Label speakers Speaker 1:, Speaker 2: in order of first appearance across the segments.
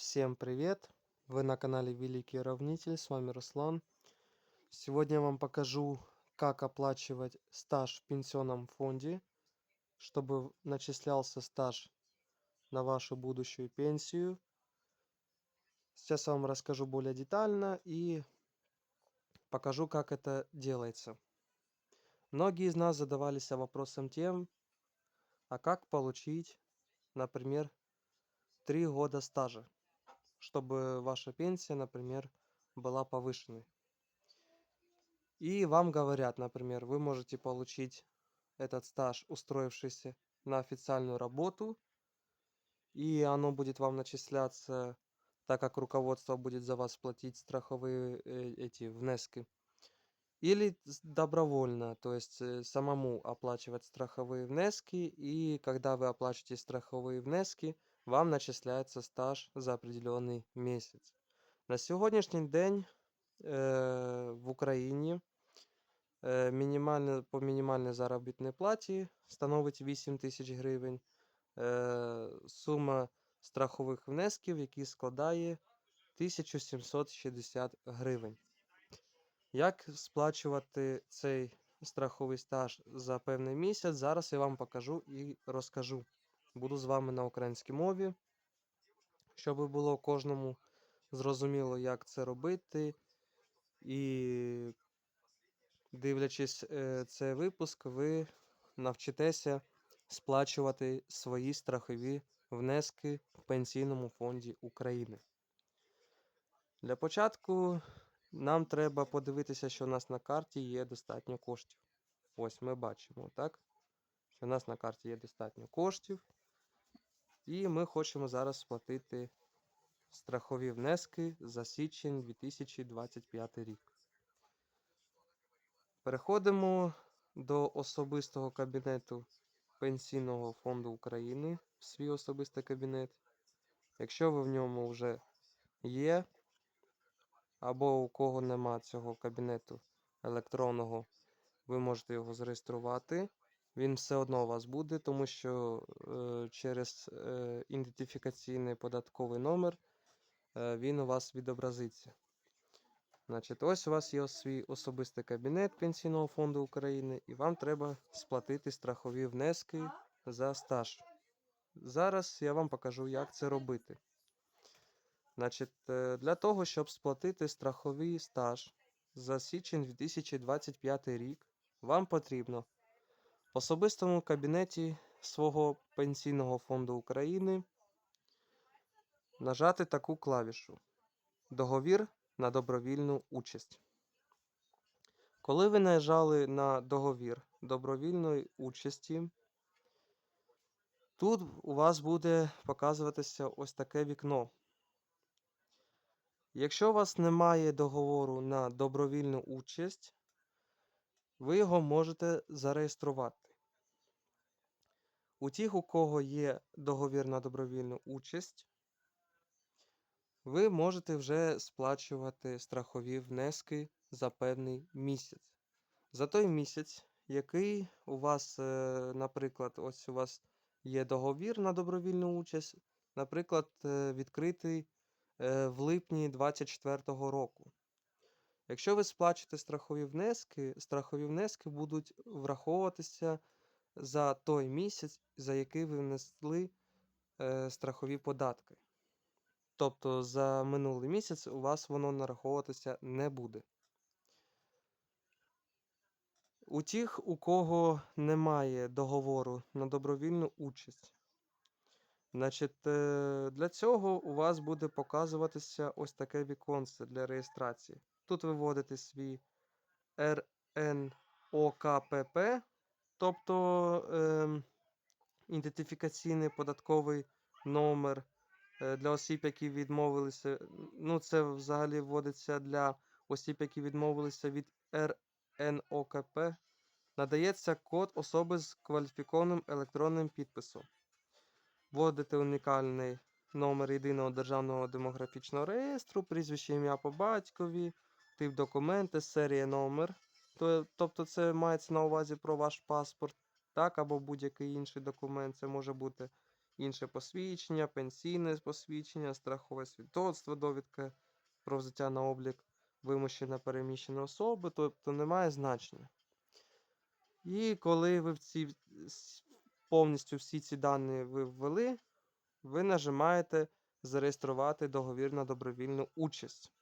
Speaker 1: Всем привет! Вы на канале Великий Равнитель, с вами Руслан. Сегодня я вам покажу, как оплачивать стаж в пенсионном фонде, чтобы начислялся стаж на вашу будущую пенсию. Сейчас я вам расскажу более детально и покажу, как это делается. Многие из нас задавались вопросом тем, а как получить, например, 3 года стажа, чтобы ваша пенсия, например, была повышенной. И вам говорят, например, вы можете получить этот стаж, устроившись на официальную работу, и оно будет вам начисляться, так как руководство будет за вас платить страховые э, эти внески. Или добровольно, то есть э, самому оплачивать страховые внески, и когда вы оплачиваете страховые внески, вам начисляется стаж за определенный месяц. На сьогоднішній день е, в Україні е, мінімальне, по мінімальній заробітній платі становить 8 тисяч гривень. Е, сума страхових внесків, які складає 1760 гривень. Як сплачувати цей страховий стаж за певний місяць? Зараз я вам покажу і розкажу. Буду з вами на українській мові, щоб було кожному зрозуміло, як це робити. І дивлячись е, цей випуск, ви навчитеся сплачувати свої страхові внески в Пенсійному фонді України. Для початку нам треба подивитися, що у нас на карті є достатньо коштів. Ось ми бачимо, так? Що у нас на карті є достатньо коштів. І ми хочемо зараз сплатити страхові внески за січень 2025 рік. Переходимо до особистого кабінету Пенсійного фонду України в свій особистий кабінет. Якщо ви в ньому вже є, або у кого нема цього кабінету електронного, ви можете його зареєструвати. Він все одно у вас буде, тому що е, через е, ідентифікаційний податковий номер е, він у вас відобразиться. Значить, ось у вас є свій особистий кабінет Пенсійного фонду України, і вам треба сплатити страхові внески за стаж. Зараз я вам покажу, як це робити. Значить, е, для того, щоб сплатити страховий стаж за січень 2025 рік, вам потрібно в особистому кабінеті свого Пенсійного фонду України нажати таку клавішу Договір на добровільну участь. Коли ви нажали на договір добровільної участі, тут у вас буде показуватися ось таке вікно. Якщо у вас немає договору на добровільну участь, ви його можете зареєструвати. У тих, у кого є договір на добровільну участь, ви можете вже сплачувати страхові внески за певний місяць. За той місяць, який у вас, е, наприклад, ось у вас є договір на добровільну участь, наприклад, е, відкритий е, в липні 2024 року. Якщо ви сплачуєте страхові внески, страхові внески будуть враховуватися за той місяць, за який ви внесли е, страхові податки. Тобто за минулий місяць у вас воно нараховуватися не буде. У тих, у кого немає договору на добровільну участь, значить, е, для цього у вас буде показуватися ось таке віконце для реєстрації. Тут ви вводите свій РНОКПП, тобто ем, ідентифікаційний податковий номер е, для осіб, які відмовилися. Ну, це взагалі вводиться для осіб, які відмовилися від РНОКП. Надається код особи з кваліфікованим електронним підписом. Вводите унікальний номер єдиного державного демографічного реєстру, прізвище ім'я по батькові, тип документи, серія номер. Тобто це мається на увазі про ваш паспорт, так, або будь-який інший документ, це може бути інше посвідчення, пенсійне посвідчення, страхове свідоцтво, довідка про взяття на облік вимушено переміщеної особи, тобто немає значення. І коли ви ці повністю всі ці дані ви ввели, ви нажимаєте зареєструвати договір на добровільну участь.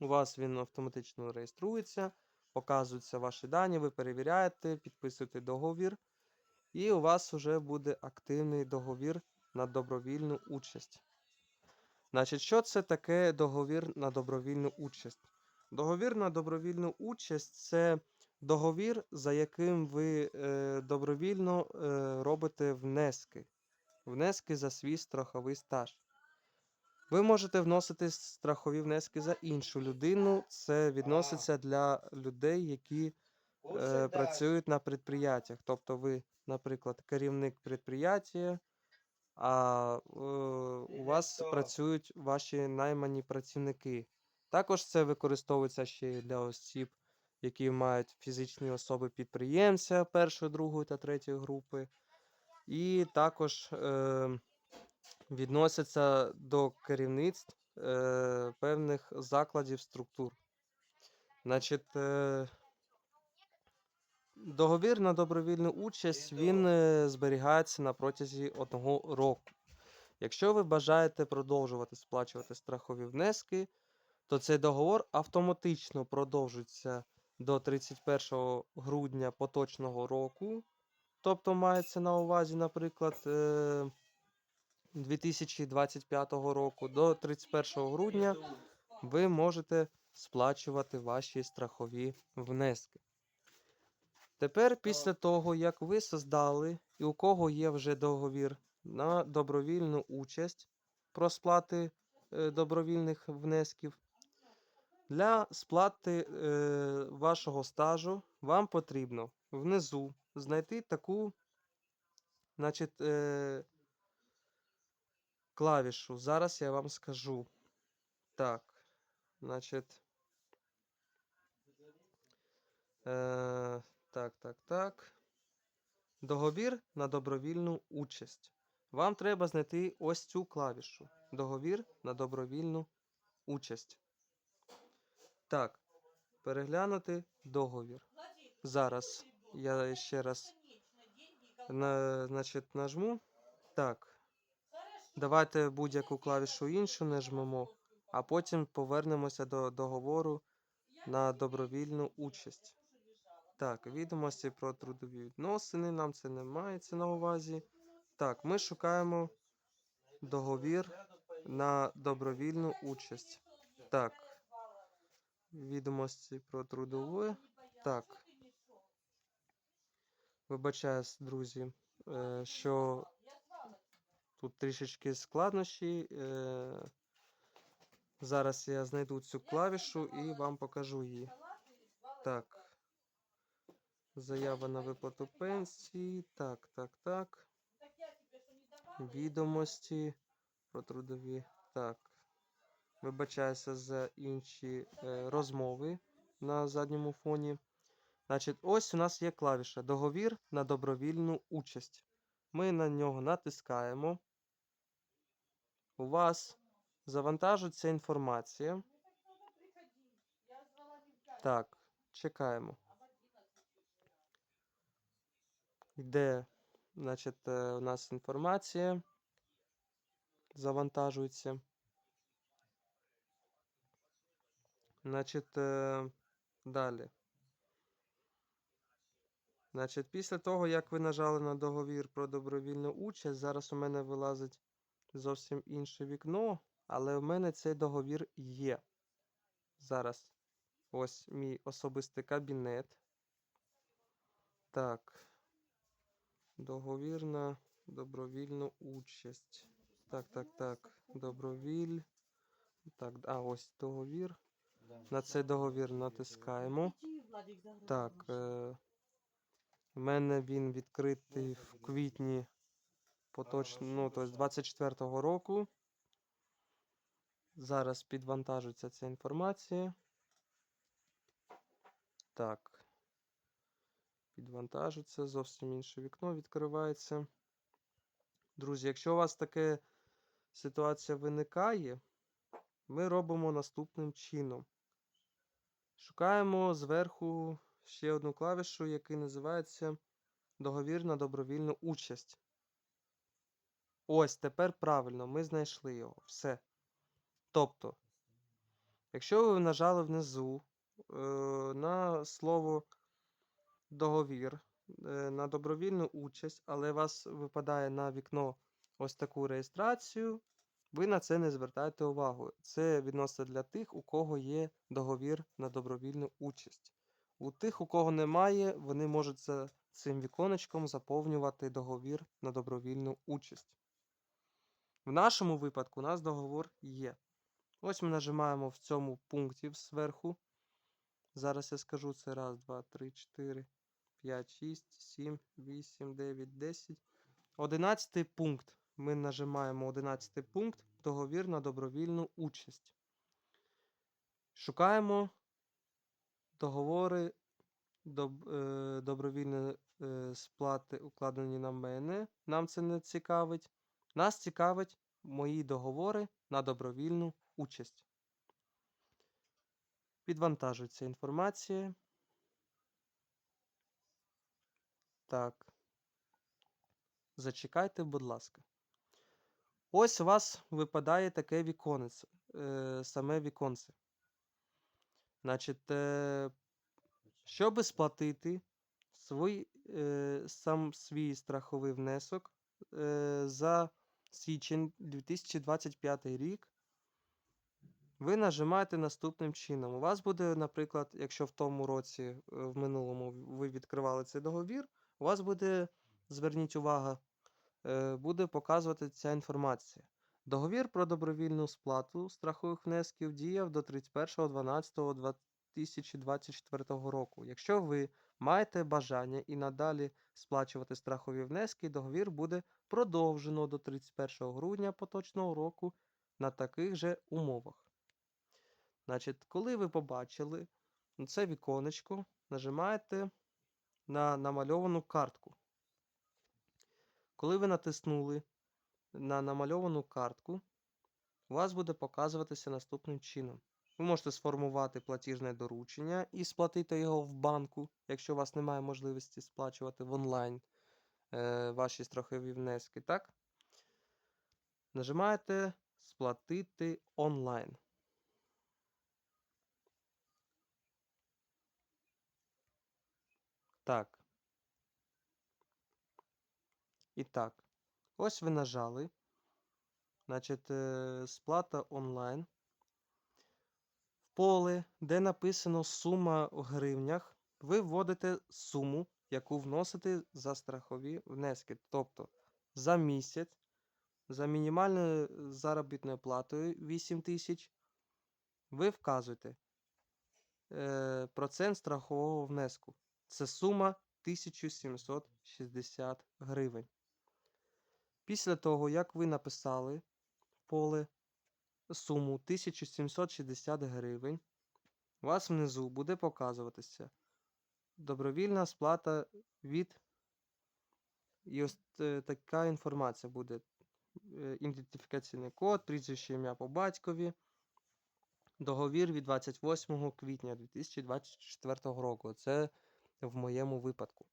Speaker 1: У вас він автоматично реєструється, показуються ваші дані, ви перевіряєте, підписуєте договір, і у вас вже буде активний договір на добровільну участь. Значить, що це таке договір на добровільну участь? Договір на добровільну участь це договір, за яким ви е, добровільно е, робите внески. Внески за свій страховий стаж. Ви можете вносити страхові внески за іншу людину. Це відноситься для людей, які е, працюють на підприємствах. Тобто ви, наприклад, керівник підприємства, а е, у вас працюють ваші наймані працівники. Також це використовується ще й для осіб, які мають фізичні особи підприємця першої, другої та третьої групи. І також е, відносяться до керівництв е, певних закладів структур. Значить, е, договір на добровільну участь він е, зберігається на протязі одного року. Якщо ви бажаєте продовжувати сплачувати страхові внески, то цей договор автоматично продовжується до 31 грудня поточного року. Тобто мається на увазі, наприклад, е, 2025 року до 31 грудня ви можете сплачувати ваші страхові внески. Тепер, після того, як ви создали і у кого є вже договір на добровільну участь про сплати е, добровільних внесків, для сплати е, вашого стажу вам потрібно внизу знайти таку, значить, е, клавішу. Зараз я вам скажу. Так, значить. Е, так, так, так. Договір на добровільну участь. Вам треба знайти ось цю клавішу. Договір на добровільну участь. Так, переглянути договір. Зараз я ще раз на, значить, нажму. Так. Давайте будь-яку клавішу іншу нажмемо, а потім повернемося до договору на добровільну участь. Так, відомості про трудові відносини. Нам це не мається на увазі. Так, ми шукаємо договір на добровільну участь. Так. Відомості про трудову. Так. Вибачаюсь, друзі, е, що тут трішечки складнощі. Е, Зараз я знайду цю клавішу і вам покажу її. Так. Заява на виплату пенсії. Так, так, так. Відомості про трудові. Так. Вибачаюся за інші е, розмови на задньому фоні. Значить, ось у нас є клавіша Договір на добровільну участь. Ми на нього натискаємо. У вас завантажується інформація. Так, чекаємо. Йде, значить, е, у нас інформація. Завантажується. Значить, е, далі. Значить, після того, як ви нажали на договір про добровільну участь, зараз у мене вилазить зовсім інше вікно, але у мене цей договір є. Зараз ось мій особистий кабінет. Так. Договір на добровільну участь. Так, так, так. Добровіль. Так, а ось договір. На цей договір натискаємо. Так. Е, у мене він відкритий в квітні поточно, ну, тобто 24-го року. Зараз підвантажується ця інформація. Так. Підвантажується, зовсім інше вікно відкривається. Друзі, якщо у вас така ситуація виникає, ми робимо наступним чином. Шукаємо зверху ще одну клавішу, яка називається договір на добровільну участь. Ось, тепер правильно, ми знайшли його. Все. Тобто, якщо ви нажали внизу е, на слово договір е, на добровільну участь, але вас випадає на вікно ось таку реєстрацію, ви на це не звертаєте увагу. Це відносно для тих, у кого є договір на добровільну участь. У тих, у кого немає, вони можуть за цим віконечком заповнювати договір на добровільну участь. В нашому випадку у нас договор є. Ось ми нажимаємо в цьому пункті зверху. Зараз я скажу це раз, два, три, чотири, п'ять, шість, сім, вісім, дев'ять, десять. Одинадцятий пункт. Ми нажимаємо одинадцятий пункт договір на добровільну участь. Шукаємо договори доб, е, добровільної е, сплати, укладені на мене. Нам це не цікавить. Нас цікавить мої договори на добровільну участь. Підвантажується інформація. Так. Зачекайте, будь ласка. Ось у вас випадає таке віконце, е, саме віконце. Значить, щоб сплатити свій, е, сам свій страховий внесок е, за січень 2025 рік, ви нажимаєте наступним чином. У вас буде, наприклад, якщо в тому році, е, в минулому ви відкривали цей договір, у вас буде, зверніть увагу, е, буде показувати ця інформація. Договір про добровільну сплату страхових внесків діяв до 31.12.2024 року. Якщо ви маєте бажання і надалі сплачувати страхові внески, договір буде продовжено до 31 грудня поточного року на таких же умовах. Значить, коли ви побачили це віконечко, нажимаєте на намальовану картку. Коли ви натиснули на намальовану картку, у вас буде показуватися наступним чином. Ви можете сформувати платіжне доручення і сплатити його в банку, якщо у вас немає можливості сплачувати в онлайн е, ваші страхові внески. Так? Нажимаєте Сплатити онлайн. Так. І так. Ось ви нажали. Значить, е, сплата онлайн. В поле, де написано сума в гривнях, ви вводите суму, яку вносите за страхові внески. Тобто за місяць, за мінімальною заробітною платою 8 тисяч, ви вказуєте е, процент страхового внеску. Це сума 1760 гривень. Після того, як ви написали поле суму 1760 гривень, у вас внизу буде показуватися добровільна сплата від. І ось е, така інформація буде. Е, ідентифікаційний код, прізвище ім'я по батькові. Договір від 28 квітня 2024 року. Це в моєму випадку.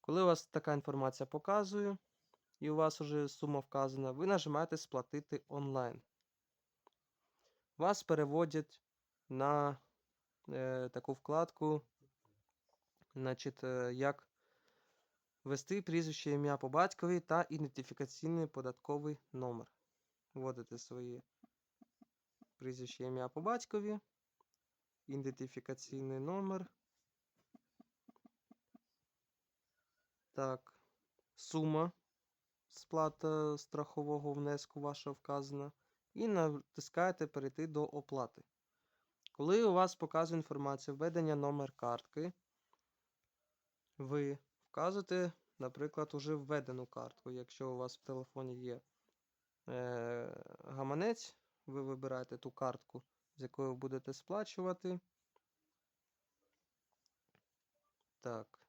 Speaker 1: Коли у вас така інформація показує, і у вас вже сума вказана, ви нажимаєте Сплатити онлайн. Вас переводять на е, таку вкладку, значить, е, як ввести прізвище ім'я по батькові та ідентифікаційний податковий номер. Вводите свої прізвище ім'я по батькові, ідентифікаційний номер. Так, сума сплата страхового внеску ваша вказана. І натискаєте перейти до оплати. Коли у вас показує інформація введення номер картки, ви вказуєте, наприклад, уже введену картку. Якщо у вас в телефоні є е, гаманець, ви вибираєте ту картку, з якою ви будете сплачувати. Так.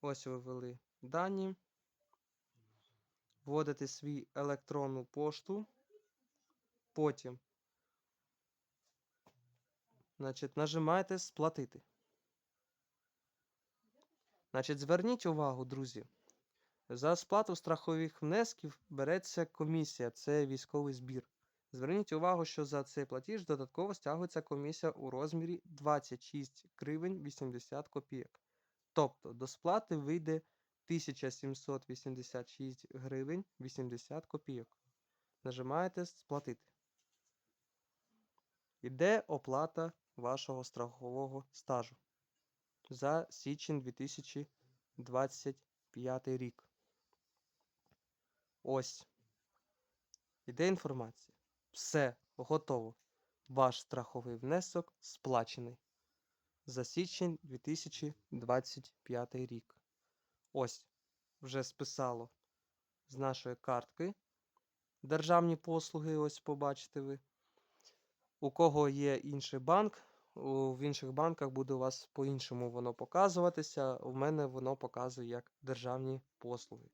Speaker 1: Ось ви ввели дані. Вводите свій електронну пошту, потім значить, нажимаєте сплатити. Значить, зверніть увагу, друзі. За сплату страхових внесків береться комісія, це військовий збір. Зверніть увагу, що за цей платіж додатково стягується комісія у розмірі 26 гривень 80 копійок. Тобто до сплати вийде 1786 гривень 80 копійок. Нажимаєте сплатити. Іде оплата вашого страхового стажу за січень 2025 рік. Ось. Іде інформація. Все готово. Ваш страховий внесок сплачений за січень 2025 рік. Ось вже списало з нашої картки. Державні послуги, ось побачите ви. У кого є інший банк, в інших банках буде у вас по-іншому воно показуватися. У мене воно показує як державні послуги.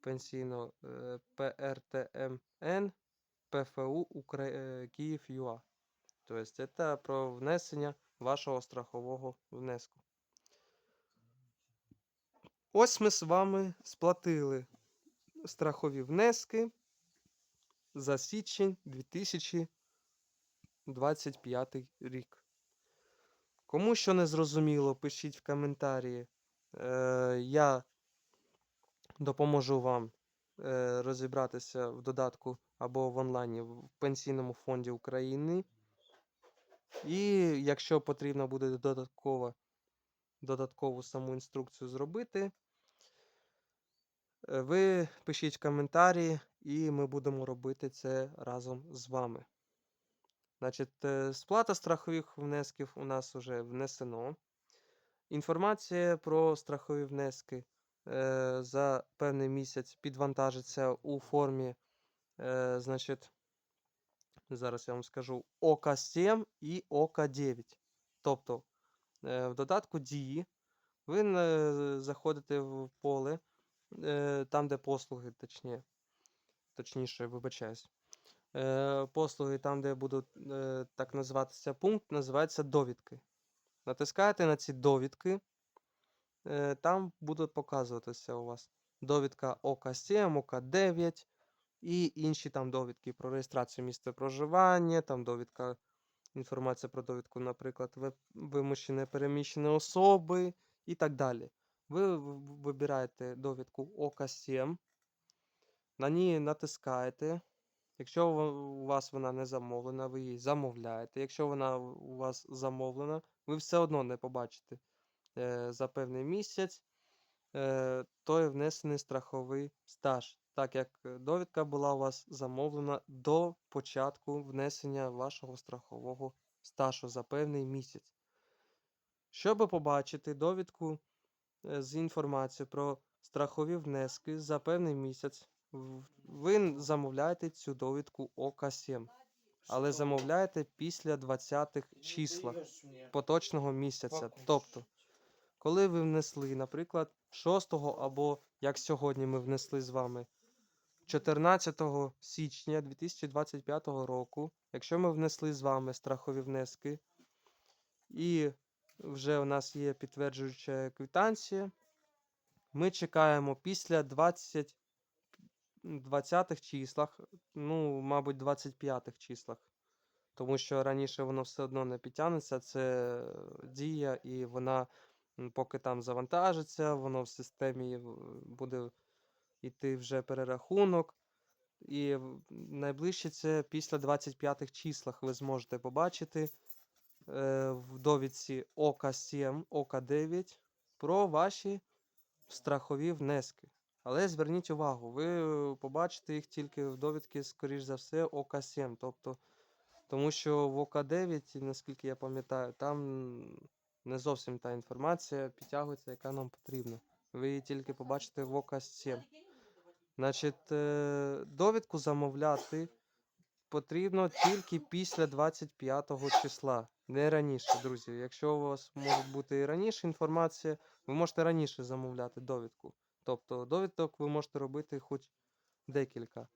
Speaker 1: Пенсійно е, ПРТМН ПФУ Укра... е, Київ ЮА. Тобто це про внесення вашого страхового внеску. Ось ми з вами сплатили страхові внески за січень 2025 рік. Кому що не зрозуміло, пишіть в коментарі. Е, я допоможу вам е, розібратися в додатку або в онлайні в Пенсійному фонді України. І якщо потрібно буде додатково, додаткову саму інструкцію зробити, ви пишіть коментарі, і ми будемо робити це разом з вами. Значить, е, сплата страхових внесків у нас вже внесено. Інформація про страхові внески е, за певний місяць підвантажиться у формі, е, значить, зараз я вам скажу ОК 7 і ОК 9. Тобто, е, в додатку дії ви е, заходите в поле, е, там, де послуги, точніше, точніше, вибачаюсь. Е, послуги, там, де будуть е, так називатися пункт, називається довідки. Натискаєте на ці довідки, там будуть показуватися у вас довідка ОК7, ОК9 і інші там довідки про реєстрацію місця проживання, там довідка, інформація про довідку, наприклад, ви- вимушені переміщені особи і так далі. Ви вибираєте довідку ОК7, на ній натискаєте. Якщо у вас вона не замовлена, ви її замовляєте. Якщо вона у вас замовлена, ви все одно не побачите е, за певний місяць е, той внесений страховий стаж, так як е, довідка була у вас замовлена до початку внесення вашого страхового стажу за певний місяць. Щоб побачити довідку з інформацією про страхові внески за певний місяць, ви замовляєте цю довідку ОК7, але замовляєте після 20-х числах поточного місяця. Тобто, коли ви внесли, наприклад, 6 або як сьогодні ми внесли з вами 14 січня 2025 року, якщо ми внесли з вами страхові внески, і вже у нас є підтверджуюча квитанція, ми чекаємо після 20 20-х числах, ну, мабуть, 25-х числах. Тому що раніше воно все одно не підтягнеться, це дія, і вона, поки там завантажиться, воно в системі буде йти вже перерахунок. І найближче це після 25-х числах ви зможете побачити в довідці ОК7, ОК9 про ваші страхові внески. Але зверніть увагу, ви е, побачите їх тільки в довідці, скоріш за все, ОК7. Тобто, тому що в ОК9, наскільки я пам'ятаю, там не зовсім та інформація підтягується, яка нам потрібна. Ви її тільки побачите в ОК7. Значить, е, довідку замовляти потрібно тільки після 25 числа, не раніше, друзі. Якщо у вас може бути і раніше інформація, ви можете раніше замовляти довідку. Тобто довідок ви можете робити хоч декілька.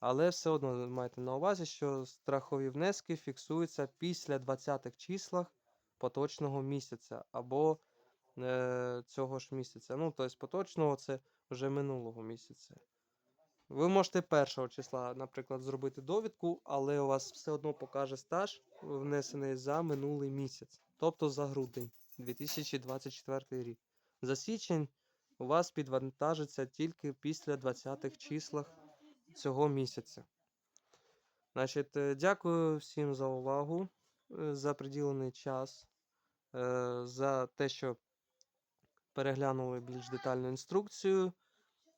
Speaker 1: Але все одно майте на увазі, що страхові внески фіксуються після 20-х числах поточного місяця або е, цього ж місяця. Ну, тобто поточного це вже минулого місяця. Ви можете першого числа, наприклад, зробити довідку, але у вас все одно покаже стаж, внесений за минулий місяць, тобто за грудень 2024 рік. За січень у вас підвантажиться тільки після 20-х числах цього місяця. Значить, е, дякую всім за увагу, е, за приділений час, е, за те, що переглянули більш детальну інструкцію.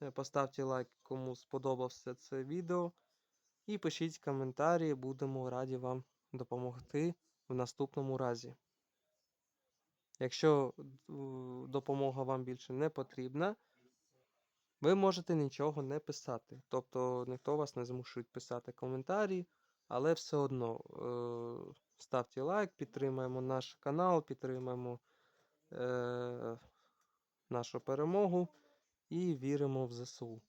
Speaker 1: Е, Поставте лайк, кому сподобався це відео. І пишіть коментарі, будемо раді вам допомогти в наступному разі. Якщо допомога вам більше не потрібна, ви можете нічого не писати. Тобто ніхто вас не змушує писати коментарі, але все одно е, ставте лайк, підтримаємо наш канал, підтримаємо е, нашу перемогу і віримо в ЗСУ.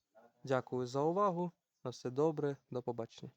Speaker 1: Дякую за увагу. На все добре, до побачення.